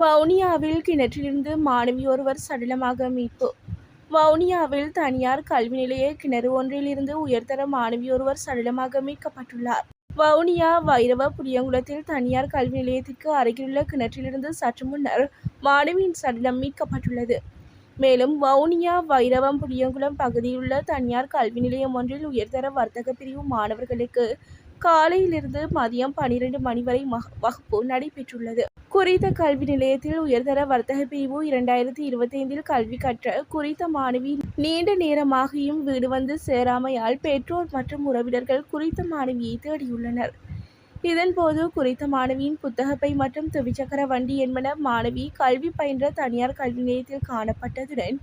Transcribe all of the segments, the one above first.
வவுனியாவில் கிணற்றிலிருந்து மாணவி ஒருவர் சடலமாக மீட்பு. வவுனியாவில் தனியார் கல்வி நிலைய கிணறு ஒன்றிலிருந்து உயர்தர மாணவி ஒருவர் சடலமாக மீட்கப்பட்டுள்ளார். வவுனியா வைரவ புளியங்குளத்தில் தனியார் கல்வி நிலையத்திற்கு அருகிலுள்ள கிணற்றிலிருந்து சற்று முன்னர் மாணவியின் சடலம் மீட்கப்பட்டுள்ளது. மேலும் வவுனியா வைரவம் புளியங்குளம் பகுதியிலுள்ள தனியார் கல்வி நிலையம் ஒன்றில் உயர்தர வர்த்தக பிரிவு மாணவர்களுக்கு காலையிலிருந்து மதியம் பனிரெண்டு மணி வரை வகுப்பு நடைபெற்றுள்ளது. குறித்த கல்வி நிலையத்தில் உயர்தர வர்த்தக பிரிவு இரண்டாயிரத்தி இருபத்தைந்தில் கல்வி கற்ற குறித்த மாணவி நீண்ட நேரமாகியும் வீடு வந்து சேராமையால் பெற்றோர் மற்றும் உறவினர்கள் குறித்த மாணவியை தேடியுள்ளனர். இதன்போது குறித்த மாணவியின் புத்தகப்பை மற்றும் துவிச்சக்கர வண்டி என்பன மாணவி கல்வி பயின்ற தனியார் கல்வி நிலையத்தில் காணப்பட்டதுடன்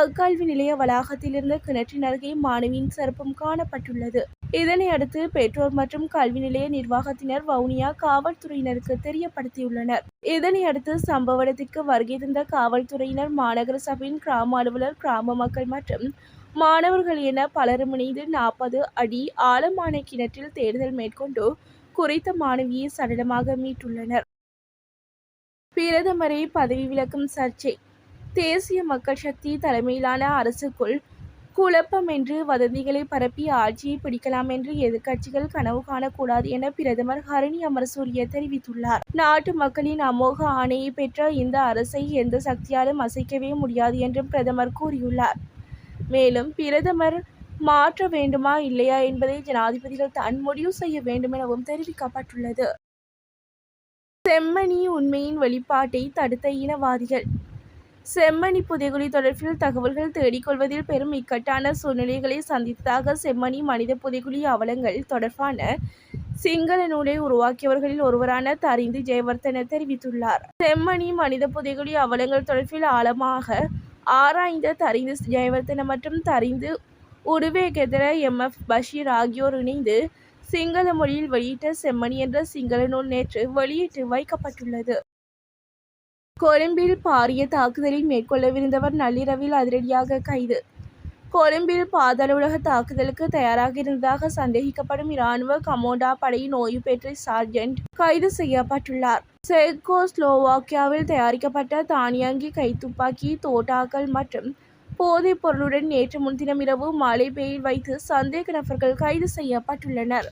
அக்கல்வி நிலைய வளாகத்திலிருந்து கிணற்றின் அருகே மாணவியின் சிறப்பும் காணப்பட்டுள்ளது. இதனை அடுத்து பெற்றோர் மற்றும் கல்வி நிலைய நிர்வாகத்தினர் வவுனியா காவல்துறையினருக்கு தெரியப்படுத்தியுள்ளனர். இதனை அடுத்து சம்பவ இடத்திற்கு வருகை தந்த காவல்துறையினர் மாநகர சபையின் கிராம அலுவலர் கிராம மக்கள் மற்றும் மாணவர்கள் என பலரும் இணைந்து நாற்பது அடி ஆழமான கிணற்றில் தேடுதல் மேற்கொண்டு குறித்த மாணவியை சடலமாக மீட்டுள்ளனர். பிரதமரை பதவி விலக்கும் சர்ச்சை. தேசிய மக்கள் சக்தி தலைமையிலான அரசுக்குள் குழப்பம் என்று வதந்திகளை பரப்பி ஆட்சியை பிடிக்கலாம் என்று எதிர்க்கட்சிகள் கனவு காணக்கூடாது என பிரதமர் ஹரணி அமரசூரிய தெரிவித்துள்ளார். நாட்டு மக்களின் அமோக ஆணையை பெற்ற இந்த அரசை எந்த சக்தியாலும் அசைக்கவே முடியாது என்றும் பிரதமர் கூறியுள்ளார். மேலும் பிரதமர் மாற்ற வேண்டுமா இல்லையா என்பதை ஜனாதிபதிகள் தான் முடிவு செய்ய வேண்டும் எனவும் தெரிவிக்கப்பட்டுள்ளது. செம்மணி உண்மையின் வெளிப்பாட்டை தடுத்த இனவாதிகள் செம்மணி புதைகுழி தொடர்பில் தகவல்கள் தேடிக்கொள்வதில் பெரும் இக்கட்டான சூழ்நிலைகளை சந்தித்ததாக செம்மணி மனித புதைகுழி அவலங்கள் தொடர்பான சிங்கள நூலை உருவாக்கியவர்களில் ஒருவரான தரிந்து ஜெயவர்தன தெரிவித்துள்ளார். செம்மணி மனித புதைகுழி அவலங்கள் தொடர்பில் ஆழமாக ஆராய்ந்த தரிந்து ஜெயவர்த்தன மற்றும் தரிந்து உடுவேகெதர எம். எஃப். பஷீர் ஆகியோர் இணைந்து சிங்கள மொழியில் வெளியிட்ட செம்மணி என்ற சிங்கள நூல் நேற்று வெளியிட்டு வைக்கப்பட்டுள்ளது. கொழும்பில் பாரிய தாக்குதலை மேற்கொள்ளவிருந்தவர் நள்ளிரவில் அதிரடியாக கைது. கொழும்பில் பாதாள உலக தாக்குதலுக்கு தயாராக இருந்ததாக சந்தேகிக்கப்படும் இராணுவ கமோடா படையின் ஓய்வு பெற்ற சார்ஜென்ட் கைது செய்யப்பட்டுள்ளார். செக்கோஸ்லோவாக்கியாவில் தயாரிக்கப்பட்ட தானியங்கி கைத்துப்பாக்கி தோட்டாக்கள் மற்றும் போதைப் பொருளுடன் நேற்று முன்தினம் இரவு மலைபேயில் வைத்து சந்தேக நபர்கள் கைது செய்யப்பட்டுள்ளனர்.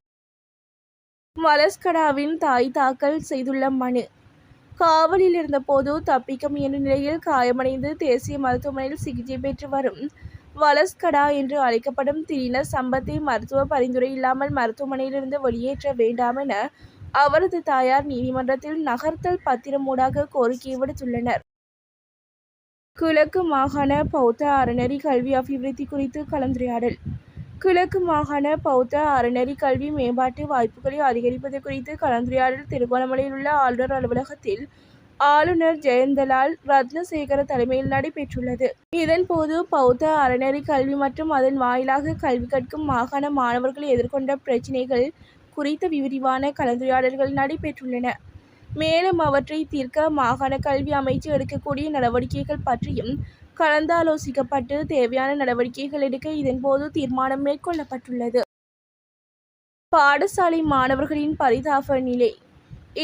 வலஸ்கடாவின் தாய் தாக்கல் செய்துள்ள மனு காவலில் இருந்தபோது தப்பிக்க முயன்ற நிலையில் காயமடைந்து தேசிய மருத்துவமனையில் சிகிச்சை பெற்று வரும். வலஸ்கடா என்று அழைக்கப்படும் திரின சம்பத்தை மருத்துவ பரிந்துரை இல்லாமல் மருத்துவமனையிலிருந்து வெளியேற்ற வேண்டாம் என அவரது தாயார் நீதிமன்றத்தில் நகர்த்தல் பத்திரமூடாக கோரிக்கை விடுத்துள்ளனர். கிழக்கு மாகாண பௌத்த அறநெறி கல்வி அபிவிருத்தி குறித்து கலந்துரையாடல். கிழக்கு மாகாண பௌத்த அறநெறி கல்வி மேம்பாட்டு வாய்ப்புகளை அதிகரிப்பது குறித்து கலந்துரையாடல் திருகோணமலையில் உள்ள ஆளுநர் அலுவலகத்தில் ஆளுநர் ஜெயந்தலால் ரத்னசேகர தலைமையில் நடைபெற்றுள்ளது. இதன்போது பௌத்த அறநெறி கல்வி மற்றும் அதன் வாயிலாக கல்வி கற்கும் மாகாண மாணவர்கள் எதிர்கொண்ட பிரச்சினைகள் குறித்த விரிவான கலந்துரையாடல்கள் நடைபெற்றுள்ளன. மேலும் அவற்றை தீர்க்க மாகாண கல்வி அமைச்சு எடுக்கக்கூடிய நடவடிக்கைகள் பற்றியும் கலந்தாலோசிக்கப்பட்டு தேவையான நடவடிக்கைகள் எடுக்க இதன்போது தீர்மானம் மேற்கொள்ளப்பட்டுள்ளது. பாடசாலை மாணவர்களின் பரிதாப நிலை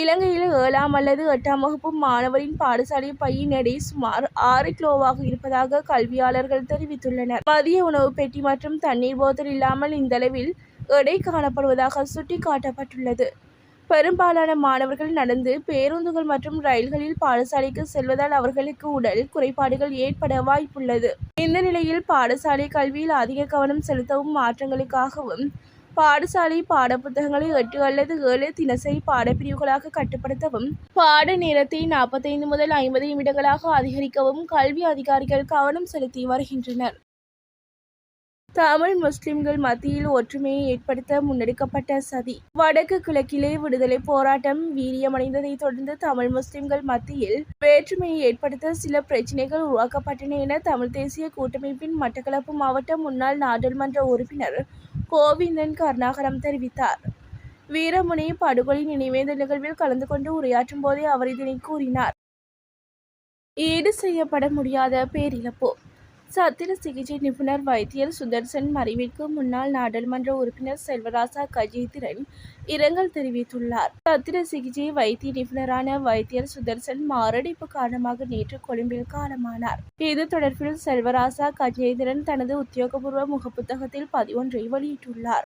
இலங்கையில் ஏழாம் அல்லது எட்டாம் வகுப்பு மாணவரின் பாடசாலை பையின் எடை சுமார் ஆறு கிலோவாக இருப்பதாக கல்வியாளர்கள் தெரிவித்துள்ளனர். மதிய உணவு பெட்டி மற்றும் தண்ணீர் போத்தல் இல்லாமல் இந்தளவில் எடை காணப்படுவதாக சுட்டிக்காட்டப்பட்டுள்ளது. பெரும்பாலான மாணவர்கள் நடந்து பேருந்துகள் மற்றும் ரயில்களில் பாடசாலைக்கு செல்வதால் அவர்களுக்கு உடல் குறைபாடுகள் ஏற்பட வாய்ப்புள்ளது. இந்த நிலையில் பாடசாலை கல்வியில் அதிக கவனம் செலுத்தவும் மாற்றங்களுக்காகவும் பாடசாலை பாடப்புத்தகங்களை எட்டு அல்லது ஏழு தினசரி பாடப்பிரிவுகளாக கட்டுப்படுத்தவும் பாட நேரத்தை நாற்பத்தைந்து முதல் ஐம்பது நிமிடங்களாக அதிகரிக்கவும் கல்வி அதிகாரிகள் கவனம் செலுத்தி வருகின்றனர். தமிழ் முஸ்லிம்கள் மத்தியில் ஒற்றுமையை ஏற்படுத்த முன்னெடுக்கப்பட்ட சதி. வடக்கு கிழக்கிலே விடுதலை போராட்டம் வீரியமடைந்ததைத் தொடர்ந்து தமிழ் முஸ்லிம்கள் மத்தியில் வேற்றுமையை ஏற்படுத்த சில பிரச்சினைகள் உருவாக்கப்பட்டன என தமிழ் தேசிய கூட்டமைப்பின் மட்டக்களப்பு மாவட்ட முன்னாள் நாடாளுமன்ற உறுப்பினர் கோவிந்தன் கருணாகரம் தெரிவித்தார். வீரமுனை படுகொலை நினைவேந்த நிகழ்வில் கலந்து கொண்டு உரையாற்றும் போதே அவர் இதனை கூறினார். ஈடு செய்யப்பட முடியாத பேரிழப்பு. சத்திர சிகிச்சை நிபுணர் வைத்தியர் சுதர்சன் மறைவிற்கு முன்னாள் நாடாளுமன்ற உறுப்பினர் செல்வராசா கஜேந்திரன் இரங்கல் தெரிவித்துள்ளார். சத்திர சிகிச்சை வைத்திய நிபுணரான வைத்தியர் சுதர்சன் மாரடைப்பு காரணமாக நேற்று கொழும்பில் காலமானார். இது தொடர்பில் செல்வராசா கஜேந்திரன் தனது உத்தியோகபூர்வ முகப்புத்தகத்தில் பதிவொன்றை வெளியிட்டுள்ளார்.